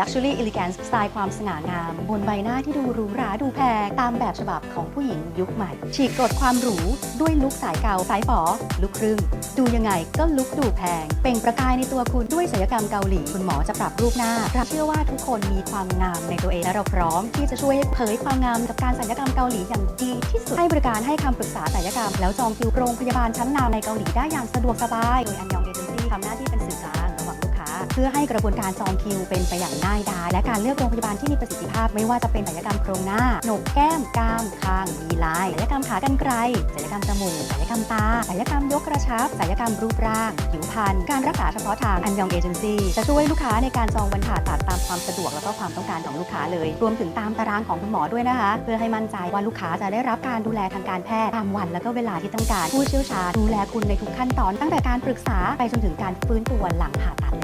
Luxury Elegance สไตล์ความสง่างาม บนใบหน้าที่ดูหรูหราดูแพงตามแบบฉบับของผู้หญิงยุคใหม่ ฉีกกฎความหรู ด้วยลุคสายเก่าสายฝอลุคครึ่ง ดูยังไงก็ลุคดูแพง เปล่งประกายในตัวคุณด้วยศัลยกรรมเกาหลี คุณหมอจะปรับรูปหน้าเราเชื่อว่าทุกคนมีความงามในตัวเอง และเราพร้อมที่จะช่วยให้เผยความงามกับการศัลยกรรมเกาหลีอย่างดีที่สุดให้บริการให้คำปรึกษาศัลยกรรม แล้วจองคิวโรงพยาบาลชั้นนำในเกาหลีได้อย่างสะดวกสบายโดยอันยองเอเจนซี่ทำหน้าที่เป็นสื่อ เพื่อให้กระบวนการจองคิวเป็นไปอย่างง่ายดายและการเลือกโรงพยาบาลที่มีประสิทธิภาพ ไม่ว่าจะเป็นศัลยกรรมโครงหน้าโหนกแก้มกรามคางมีลายศัลยกรรมขากรรไกรศัลยกรรมจมูกศัลยกรรมตาศัลยกรรมยกกระชับศัลยกรรมรูปร่าง ผิวพรรณการรักษาเฉพาะทางอันยองเอเจนซี่จะช่วยลูกค้าในการจองวันผ่าตัดตามความสะดวกแล้วก็ความต้องการของลูกค้าเลย รวมถึงตามตารางของคุณหมอด้วยนะคะ เพื่อให้มั่นใจว่าลูกค้าจะได้รับการดูแลทางการแพทย์ตามวันแล้วก็เวลาที่ต้องการผู้เชี่ยวชาญดูแลคุณในทุกขั้นตอน ตั้งแต่การปรึกษาไปจนถึงการฟื้นตัวหลังผ่าตัดเลย